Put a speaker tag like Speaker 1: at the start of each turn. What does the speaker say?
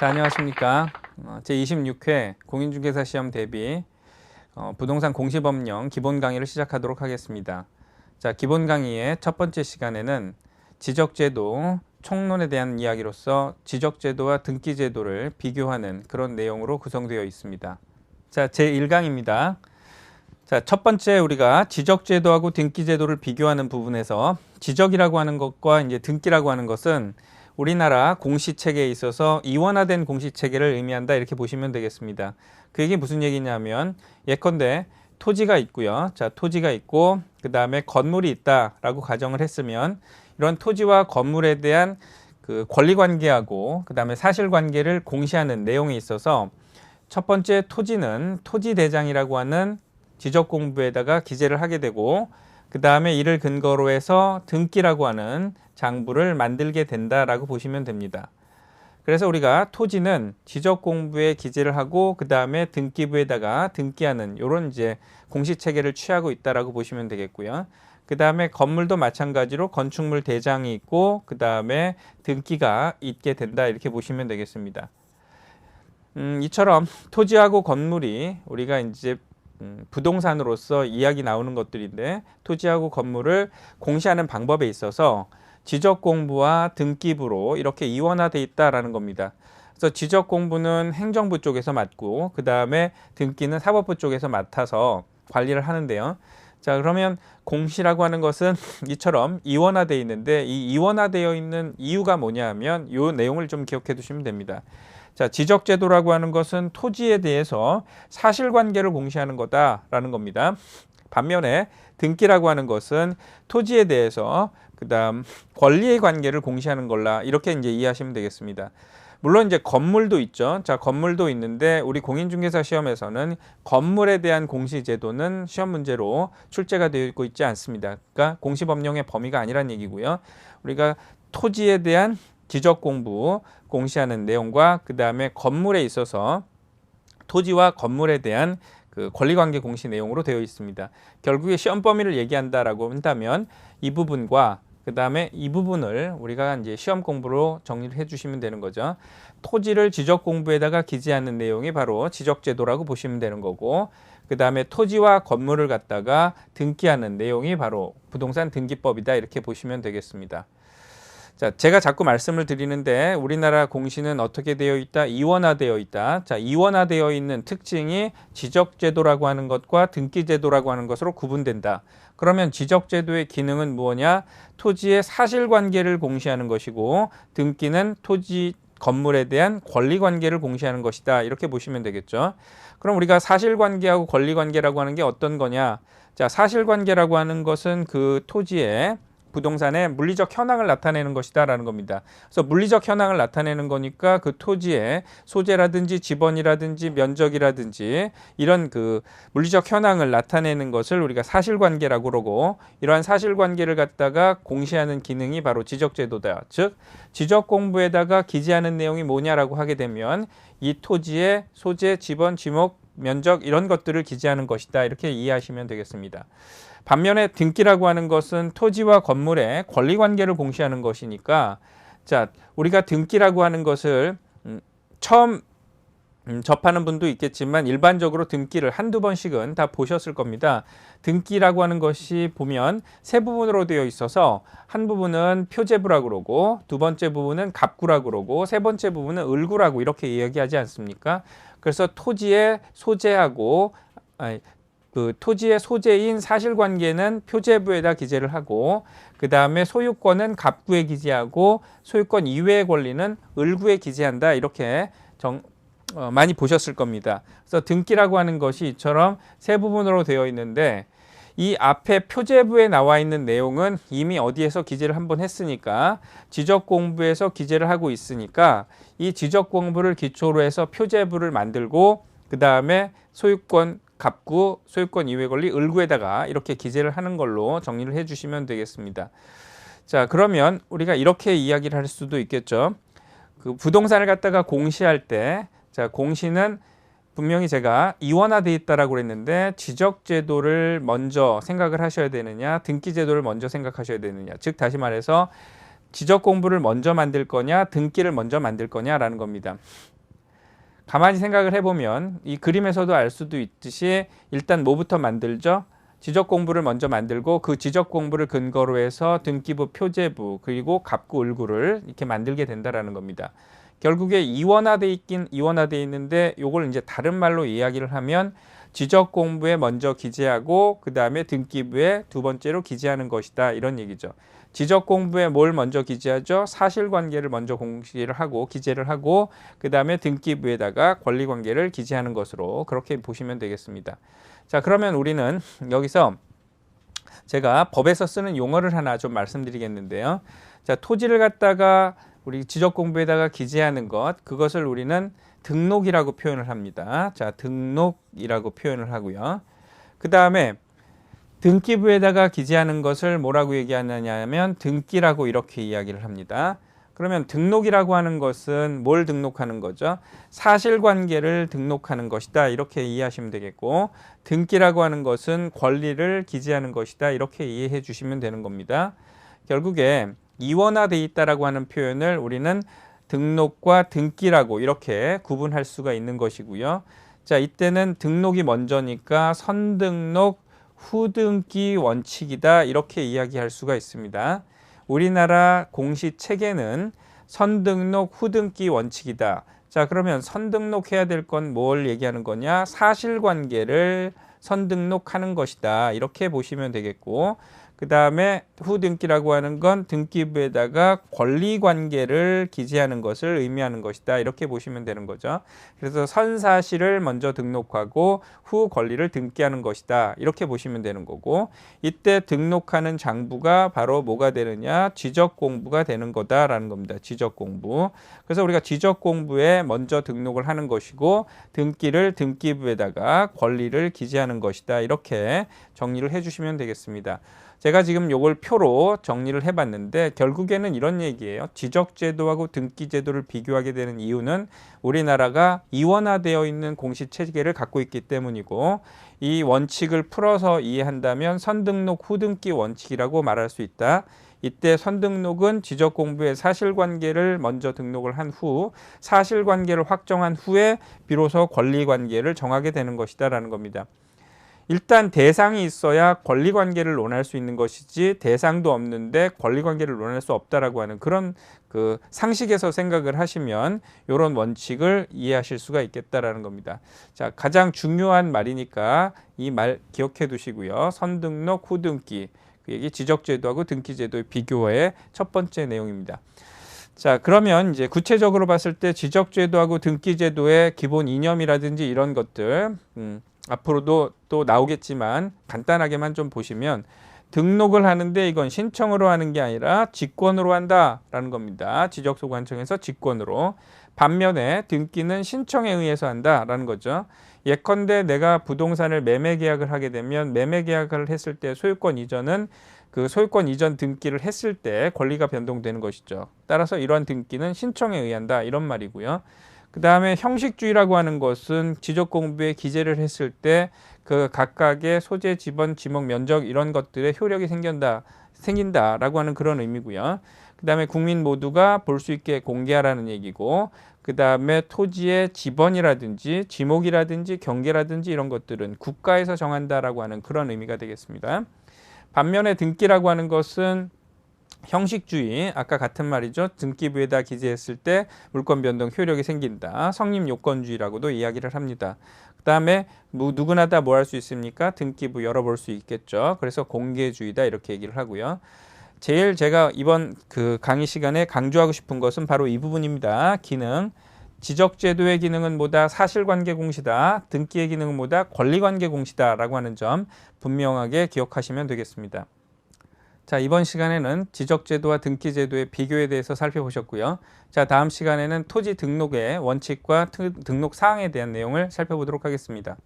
Speaker 1: 자, 안녕하십니까. 어, 제26회 공인중개사 시험 대비 어, 부동산 공시법령 기본 강의를 시작하도록 하겠습니다. 자, 기본 강의의 첫 번째 시간에는 지적제도 총론에 대한 이야기로서 지적제도와 등기제도를 비교하는 그런 내용으로 구성되어 있습니다. 자, 제1강입니다. 자, 첫 번째 우리가 지적제도하고 등기제도를 비교하는 부분에서 지적이라고 하는 것과 이제 등기라고 하는 것은 우리나라 공시체계에 있어서 이원화된 공시체계를 의미한다 이렇게 보시면 되겠습니다. 그게 무슨 얘기냐면 예컨대 토지가 있고요. 자, 토지가 있고 그 다음에 건물이 있다라고 가정을 했으면 이런 토지와 건물에 대한 그 권리 관계하고 그 다음에 사실 관계를 공시하는 내용이 있어서 첫 번째 토지는 토지 대장이라고 하는 지적 공부에다가 기재를 하게 되고 그 다음에 이를 근거로 해서 등기라고 하는 장부를 만들게 된다라고 보시면 됩니다. 그래서 우리가 토지는 지적 공부에 기재를 하고 그 다음에 등기부에다가 등기하는 이런 이제 공시 체계를 취하고 있다라고 보시면 되겠고요. 그 다음에 건물도 마찬가지로 건축물 대장이 있고 그 다음에 등기가 있게 된다 이렇게 보시면 되겠습니다. 음, 이처럼 토지하고 건물이 우리가 이제 음, 부동산으로서 이야기 나오는 것들인데 토지하고 건물을 공시하는 방법에 있어서 지적 공부와 등기부로 이렇게 이원화돼 있다라는 겁니다. 그래서 지적 공부는 행정부 쪽에서 맡고 그 다음에 등기는 사법부 쪽에서 맡아서 관리를 하는데요. 자 그러면 공시라고 하는 것은 이처럼 이원화되어 있는데 이 이원화되어 있는 이유가 뭐냐 하면 이 내용을 좀 기억해 두시면 됩니다. 자 지적제도라고 하는 것은 토지에 대해서 사실관계를 공시하는 거다라는 겁니다. 반면에 등기라고 하는 것은 토지에 대해서 그다음 권리의 관계를 공시하는 걸라 이렇게 이제 이해하시면 되겠습니다. 물론 이제 건물도 있죠. 자, 건물도 있는데 우리 공인중개사 시험에서는 건물에 대한 공시 제도는 시험 문제로 출제가 되고 있지 않습니다. 그러니까 공시 법령의 범위가 아니란 얘기고요. 우리가 토지에 대한 지적 공부 공시하는 내용과 그 다음에 건물에 있어서 토지와 건물에 대한 그 권리관계 공시 내용으로 되어 있습니다. 결국에 시험 범위를 얘기한다라고 한다면 이 부분과 그 다음에 이 부분을 우리가 이제 시험 공부로 정리를 해주시면 되는 거죠. 토지를 지적 공부에다가 기재하는 내용이 바로 지적제도라고 보시면 되는 거고, 그 다음에 토지와 건물을 갖다가 등기하는 내용이 바로 부동산 등기법이다 이렇게 보시면 되겠습니다. 자, 제가 자꾸 말씀을 드리는데 우리나라 공시는 어떻게 되어 있다? 이원화되어 있다. 자, 이원화되어 있는 특징이 지적제도라고 하는 것과 등기제도라고 하는 것으로 구분된다. 그러면 지적제도의 기능은 무엇냐? 토지의 사실관계를 공시하는 것이고 등기는 토지 건물에 대한 권리관계를 공시하는 것이다. 이렇게 보시면 되겠죠. 그럼 우리가 사실관계하고 권리관계라고 하는 게 어떤 거냐? 자, 사실관계라고 하는 것은 그 토지에 부동산의 물리적 현황을 나타내는 것이다라는 겁니다. 그래서 물리적 현황을 나타내는 거니까 그 토지의 소재라든지 지번이라든지 면적이라든지 이런 그 물리적 현황을 나타내는 것을 우리가 사실관계라고 그러고 이러한 사실관계를 갖다가 공시하는 기능이 바로 지적제도다. 즉 지적 공부에다가 기재하는 내용이 뭐냐라고 하게 되면 이 토지의 소재, 지번, 지목, 면적 이런 것들을 기재하는 것이다. 이렇게 이해하시면 되겠습니다. 반면에 등기라고 하는 것은 토지와 건물의 권리 관계를 공시하는 것이니까 자, 우리가 등기라고 하는 것을 음, 처음 음, 접하는 분도 있겠지만 일반적으로 등기를 한두 번씩은 다 보셨을 겁니다. 등기라고 하는 것이 보면 세 부분으로 되어 있어서 한 부분은 표제부라고 그러고 두 번째 부분은 갑구라고 그러고 세 번째 부분은 을구라고 이렇게 이야기하지 않습니까? 그래서 토지의 소재하고 아니, 그 토지의 소재인 사실관계는 표제부에다 기재를 하고 그 다음에 소유권은 갑구에 기재하고 소유권 이외의 권리는 을구에 기재한다 이렇게 정, 어, 많이 보셨을 겁니다. 그래서 등기라고 하는 것이 이처럼 세 부분으로 되어 있는데 이 앞에 표제부에 나와 있는 내용은 이미 어디에서 기재를 한번 했으니까 지적 공부에서 기재를 하고 있으니까 이 지적 공부를 기초로 해서 표제부를 만들고 그 다음에 소유권 갑구, 소유권 이외 권리, 을구에다가 이렇게 기재를 하는 걸로 정리를 해 주시면 되겠습니다. 자, 그러면 우리가 이렇게 이야기를 할 수도 있겠죠. 그 부동산을 갖다가 공시할 때, 자, 공시는 분명히 제가 이원화돼 있다라고 그랬는데 지적 제도를 먼저 생각을 하셔야 되느냐, 등기 제도를 먼저 생각하셔야 되느냐. 즉 다시 말해서 지적 공부를 먼저 만들 거냐, 등기를 먼저 만들 거냐라는 겁니다. 가만히 생각을 해보면 이 그림에서도 알 수도 있듯이 일단 뭐부터 만들죠? 지적 공부를 먼저 만들고 그 지적 공부를 근거로 해서 등기부 표제부 그리고 갑구 을구를 이렇게 만들게 된다라는 겁니다. 결국에 이원화돼 있긴 이원화돼 있는데 요걸 이제 다른 말로 이야기를 하면 지적 공부에 먼저 기재하고 그 다음에 등기부에 두 번째로 기재하는 것이다 이런 얘기죠. 지적 공부에 뭘 먼저 기재하죠? 사실관계를 먼저 공시를 하고 기재를 하고 그 다음에 등기부에다가 권리관계를 기재하는 것으로 그렇게 보시면 되겠습니다. 자 그러면 우리는 여기서 제가 법에서 쓰는 용어를 하나 좀 말씀드리겠는데요. 자 토지를 갖다가 우리 지적 공부에다가 기재하는 것 그것을 우리는 등록이라고 표현을 합니다. 자, 등록이라고 표현을 하고요. 그 다음에 등기부에다가 기재하는 것을 뭐라고 얘기하느냐 하면 등기라고 이렇게 이야기를 합니다. 그러면 등록이라고 하는 것은 뭘 등록하는 거죠? 사실관계를 등록하는 것이다. 이렇게 이해하시면 되겠고 등기라고 하는 것은 권리를 기재하는 것이다. 이렇게 이해해 주시면 되는 겁니다. 결국에 이원화돼 있다라고 하는 표현을 우리는 등록과 등기라고 이렇게 구분할 수가 있는 것이고요. 자, 이때는 등록이 먼저니까 선등록 후등기 원칙이다 이렇게 이야기할 수가 있습니다. 우리나라 공시 체계는 선등록 후등기 원칙이다. 자, 그러면 선등록해야 될 건 뭘 얘기하는 거냐? 사실관계를 선등록하는 것이다. 이렇게 보시면 되겠고 그 다음에 후등기라고 하는 건 등기부에다가 권리관계를 기재하는 것을 의미하는 것이다. 이렇게 보시면 되는 거죠. 그래서 선사실을 먼저 등록하고 후 권리를 등기하는 것이다. 이렇게 보시면 되는 거고 이때 등록하는 장부가 바로 뭐가 되느냐 지적공부가 되는 거다라는 겁니다. 지적공부. 그래서 우리가 지적공부에 먼저 등록을 하는 것이고 등기를 등기부에다가 권리를 기재하는 것이다. 이렇게 정리를 해주시면 되겠습니다. 제가 지금 요걸 표로 정리를 해봤는데 결국에는 이런 얘기예요. 지적제도하고 등기제도를 비교하게 되는 이유는 우리나라가 이원화되어 있는 공시 체계를 갖고 있기 때문이고 이 원칙을 풀어서 이해한다면 선등록 후등기 원칙이라고 말할 수 있다. 이때 선등록은 지적 공부의 사실관계를 먼저 등록을 한 후 사실관계를 확정한 후에 비로소 권리관계를 정하게 되는 것이다라는 겁니다. 일단 대상이 있어야 권리 관계를 논할 수 있는 것이지 대상도 없는데 권리 관계를 논할 수 없다라고 하는 그런 그 상식에서 생각을 하시면 이런 원칙을 이해하실 수가 있겠다라는 겁니다. 자, 가장 중요한 말이니까 이 말 기억해 두시고요. 선등록 후등기 그 얘기 지적제도하고 등기제도의 비교의 첫 번째 내용입니다. 자, 그러면 이제 구체적으로 봤을 때 지적제도하고 등기제도의 기본 이념이라든지 이런 것들, 음, 앞으로도 또 나오겠지만 간단하게만 좀 보시면 등록을 하는데 이건 신청으로 하는 게 아니라 직권으로 한다라는 겁니다. 지적소관청에서 직권으로. 반면에 등기는 신청에 의해서 한다라는 거죠. 예컨대 내가 부동산을 매매 계약을 하게 되면 매매 계약을 했을 때 소유권 이전은 그 소유권 이전 등기를 했을 때 권리가 변동되는 것이죠. 따라서 이러한 등기는 신청에 의한다 이런 말이고요. 그 다음에 형식주의라고 하는 것은 지적 공부에 기재를 했을 때 그 각각의 소재, 지번, 지목, 면적 이런 것들의 효력이 생긴다, 생긴다라고 하는 그런 의미고요. 그 다음에 국민 모두가 볼 수 있게 공개하라는 얘기고, 그 다음에 토지의 지번이라든지 지목이라든지 경계라든지 이런 것들은 국가에서 정한다라고 하는 그런 의미가 되겠습니다. 반면에 등기라고 하는 것은 형식주의 아까 같은 말이죠. 등기부에다 기재했을 때 물권 변동 효력이 생긴다. 성립 요건주의라고도 이야기를 합니다. 그 다음에 뭐 누구나 다 뭐 할 수 있습니까? 등기부 열어볼 수 있겠죠. 그래서 공개주의다 이렇게 얘기를 하고요. 제일 제가 이번 그 강의 시간에 강조하고 싶은 것은 바로 이 부분입니다. 기능. 지적제도의 기능은 뭐다? 사실관계 공시다. 등기의 기능은 뭐다? 권리관계 공시다라고 하는 점 분명하게 기억하시면 되겠습니다. 자, 이번 시간에는 지적제도와 등기제도의 비교에 대해서 살펴보셨고요. 자, 다음 시간에는 토지 등록의 원칙과 등록 사항에 대한 내용을 살펴보도록 하겠습니다.